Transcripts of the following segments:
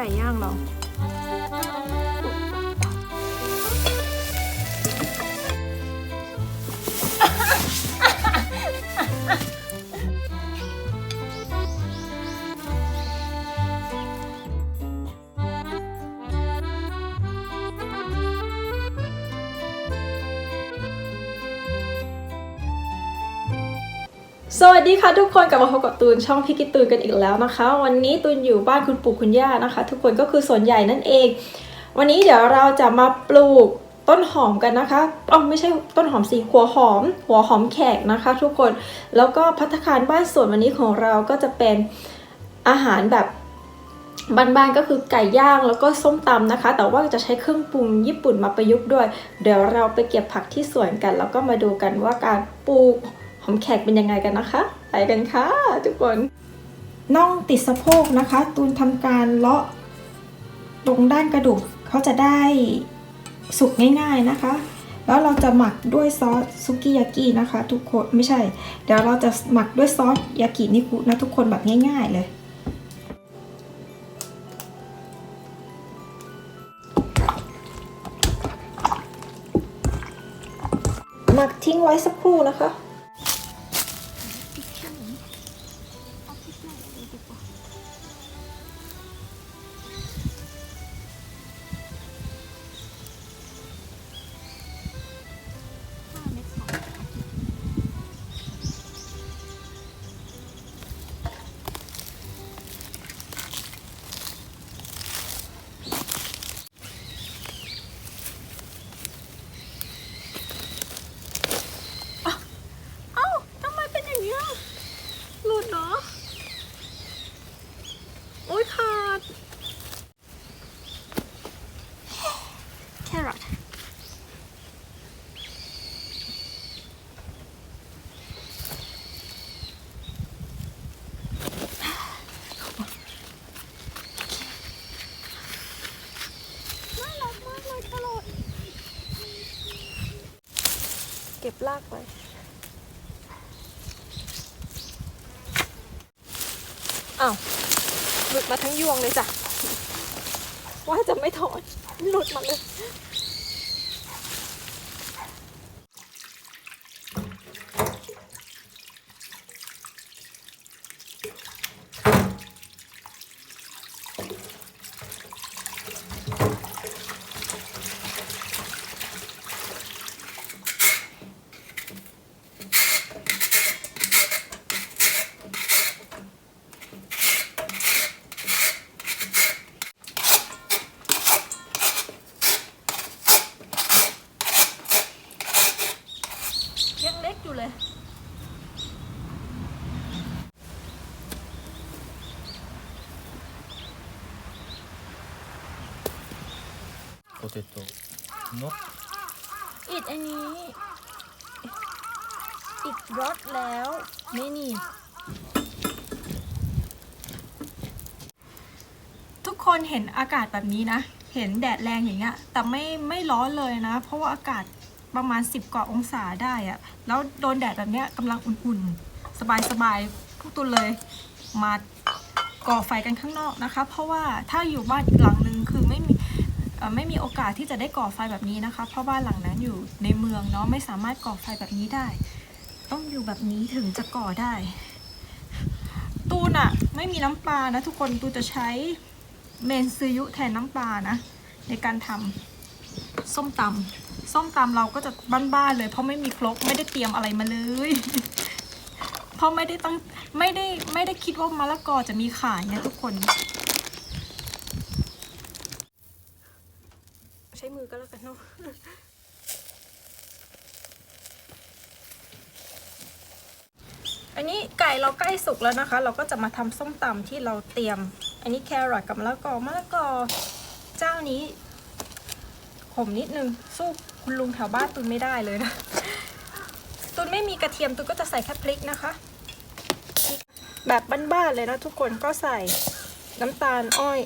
ก่ย่างเรา สวัสดีค่ะทุกคนกลับมาพบกับตูนช่องพี่กิตูนกันอีกแล้วนะคะ วันนี้ตูนอยู่บ้านคุณปู่คุณย่านะคะ ทุกคนก็คือส่วนใหญ่นั่นเอง วันนี้เดี๋ยวเราจะมาปลูกต้นหอมกันนะคะอ๋อไม่ใช่ต้นหอมสีหัวหอม หัวหอมแขกนะคะ ทุกคนแล้วก็พัตตาคารบ้านสวนวันนี้ของเราก็จะเป็นอาหารแบบบ้านๆก็คือไก่ย่างแล้วก็ส้มตำนะคะ แต่ว่าจะใช้เครื่องปรุงญี่ปุ่นมาประยุกต์ด้วย เดี๋ยวเราไปเก็บผักที่สวนกัน แล้วก็มาดูกันว่าการปลูก หอมแขกเป็นยังไงกันนะคะ ไปกันค่ะทุกคนน่องติดสะโพกนะคะ ตูนทำการเลาะตรงด้านกระดูกเขาจะได้สุกง่ายๆนะคะ แล้วเราจะหมักด้วยซอสซุกิยากินะคะ ทุกคนไม่ใช่ เดี๋ยวเราจะหมักด้วยซอสยากินิคุนะทุกคนแบบง่าย ๆเลยหมักทิ้งไว้สักครู่นะคะ ลากไว้อ้าวหลุดมาทั้งยวงเลยจ้ะ ว่าจะไม่ถอนหลุดมาเลย เตโตนกอิดอันนี้ อิดรอถแล้วไม่นี่ ทุกคนเห็นอากาศแบบนี้นะ เห็นแดดแรงอย่างเงี้ย แต่ไม่ไม่ร้อนเลยนะ เพราะว่าอากาศประมาณสิบกว่าองศาได้อะแล้วโดนแดดแบบเนี้ยกำลังอุ่นๆ สบายๆพวกตัวเลยมาก่อไฟกันข้างนอกนะคะ เพราะว่าถ้าอยู่บ้านอีกหลังนึงคือ ไม่มีโอกาสที่จะได้ก่อไฟแบบนี้นะคะ เพราะบ้านหลังนั้นอยู่ในเมืองเนาะไม่สามารถก่อไฟแบบนี้ได้ ต้องอยู่แบบนี้ถึงจะก่อได้ ตูนอะไม่มีน้ำปลานะทุกคนตูจะใช้เมนซืยุแทนน้ำปลานะ ในการทำส้มตำส้มตำเราก็จะบ้านๆเลย เพราะไม่มีครกไม่ได้เตรียมอะไรมาเลยเพราะไม่ได้ตั้งไม่ได้ไม่ได้คิดว่ามะละกอจะมีขายเนี่ยทุกคน ใช้มือก็แล้วกันเนาะอันนี้ไก่เราใกล้สุกแล้วนะคะ เราก็จะมาทำส้มตำที่เราเตรียม อันนี้แครอทกับมะละกอมะละกอเจ้านี้ขมนิดนึงสู้คุณลุงแถวบ้านตุนไม่ได้เลยนะ ตุนไม่มีกระเทียมตุนก็จะใส่แค่พริกนะคะ แบบบ้านๆเลยนะทุกคนก็ใส่น้ำตาลอ้อย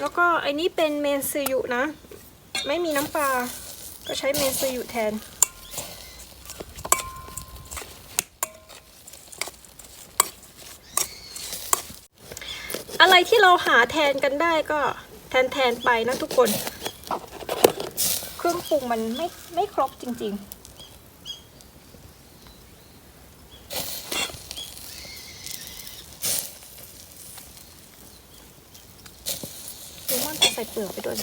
แล้วก็อันนี้เป็นเมนซยุนะ ไม่มีน้ำปลา ก็ใช้เมนซยุแทน อะไรที่เราหาแทนกันได้ก็แทนแทนไปนะทุกคน เครื่องปรุงมันไม่ไม่ครบจริง ๆเลมอนจะใส่เปลือกไปด้วย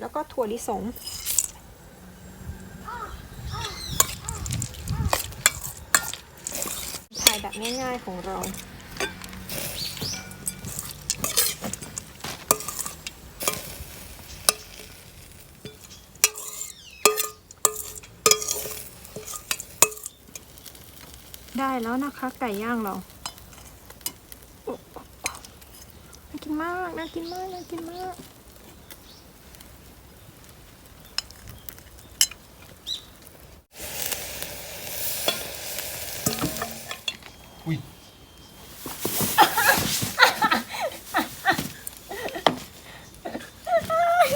แล้วก็ถั่วลิสงถ่ายแบบง่ายๆของเราได้แล้วนะคะไก่ย่างเราโอ้โอ้โอ้น่า กินมากน่ากินมากน่ากินมากอุ้ย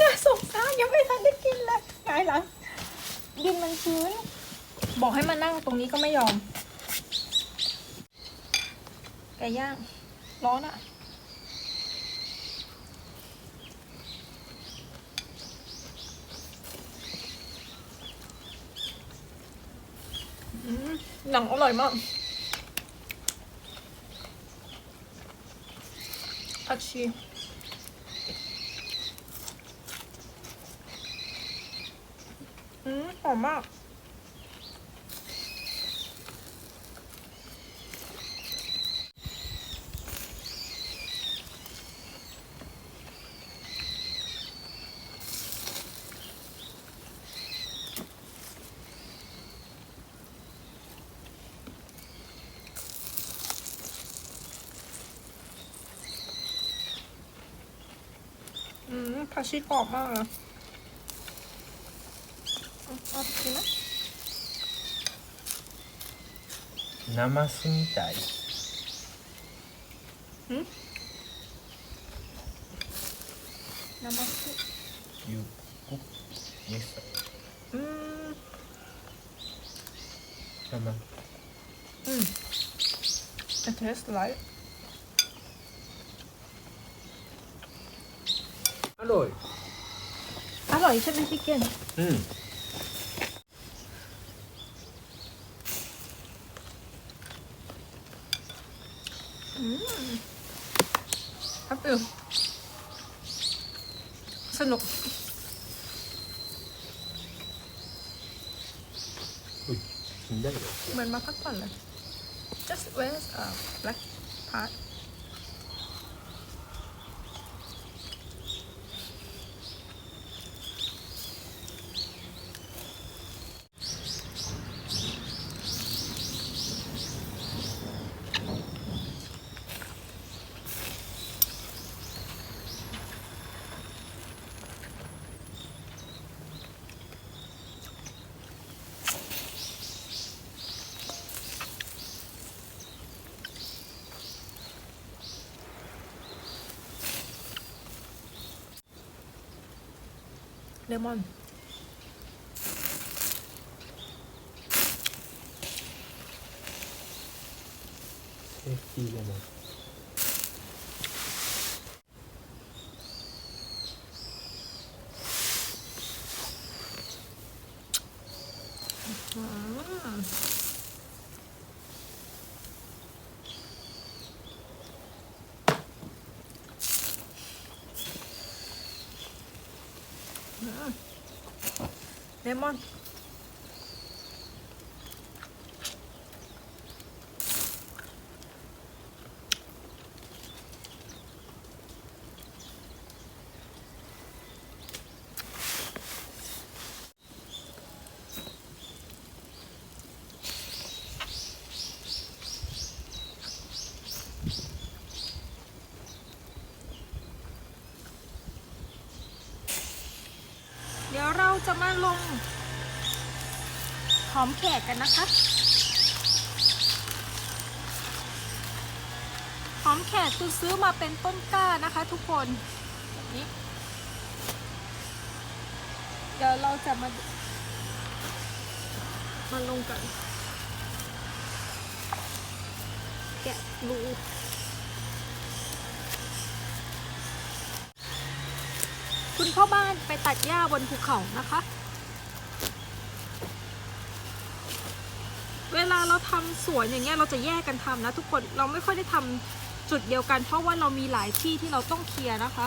น่าสงสารยังไม่ทันได้กินเลยไงหลังดินมันชื้น บอกให้มานั่งตรงนี้ก็ไม่ยอม ไก่ย่าง ร้อนอะอื หนังอร่อยมากผักชีอืมหอมมากืมผักชีกรอบมากนะเอาน้ำมาซึมใจหืมน้ำมันาซึมยูกุ๊กยิสอืมน้ำมาอืม It tastes like อร่อย อร่อยใช่ไหมพี่เก่งอืมครับเออสนุกกินได้เหเหมือนมาพักผ่อนเลย just where's a black part lemon. Safety. เลมอน เดี๋ยวเราจะมา ลงหอมแขกกันนะคะหอมแขกตูซื้อมาเป็นต้นกล้านะคะทุกคนแบบนี้เดี๋ยวเราจะมามาลงกัน แกะรูคุณพ่อบ้านไปตัดหญ้าบนภูเขานะคะ เว ลาเราทำสวนอย่างเงี้ยเราจะแยกกันทำนะทุกคนเราไม่ค่อยได้ทำจุดเดียวกัน เพราะว่าเรามีหลายที่ที่เราต้องเคลียร์นะคะ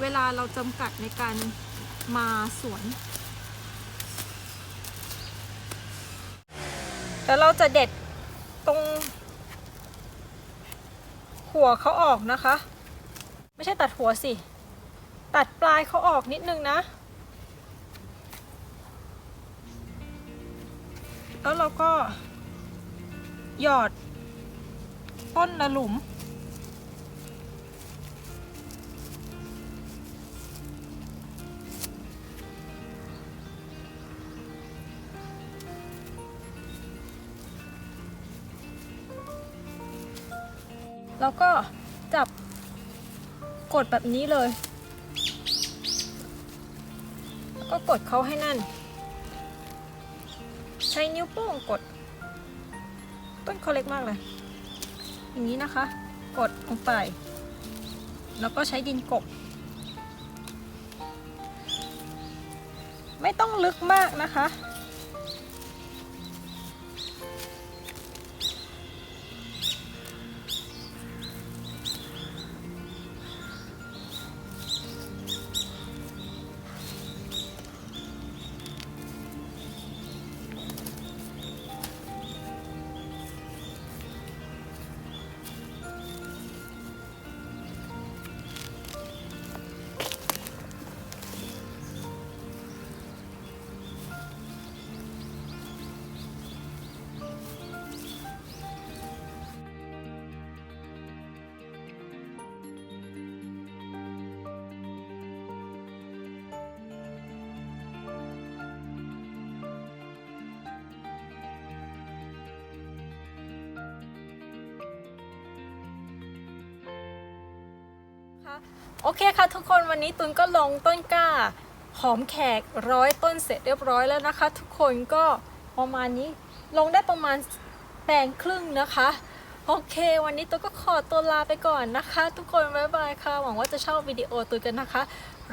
เวลาเราจำกัดในการมาสวนแต่เราจะเด็ดตรง หัวเขาออกนะคะ ไม่ใช่ตัดหัวสิ ตัดปลายเขาออกนิดนึงนะ แล้วเราก็ หยอด ต้นละหลุม แล้วก็จับกดแบบนี้เลย แล้วก็กดเขาให้นั่น ใช้นิ้วโป้งกด ต้นเขาเล็กมากเลย อย่างนี้นะคะ กดลงไป แล้วก็ใช้ดินกบ ไม่ต้องลึกมากนะคะ โอเคค่ะทุกคนวันนี้ตุนก็ลงต้นกล้า หอมแขกร้อยต้นเสร็จเรียบร้อยแล้วนะคะ ทุกคนก็ประมาณนี้ลงได้ประมาณแปลงครึ่งนะคะ โอเค วันนี้ตุนก็ขอตัวลาไปก่อนนะคะ ทุกคนบ๊ายบายค่ะ หวังว่าจะชอบวิดีโอตุนกันนะคะ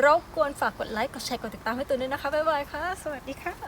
รบกวนฝากกดไลค์กดแชร์กดติดตามให้ตุนด้วยนะคะบ๊ายบายค่ะ สวัสดีค่ะ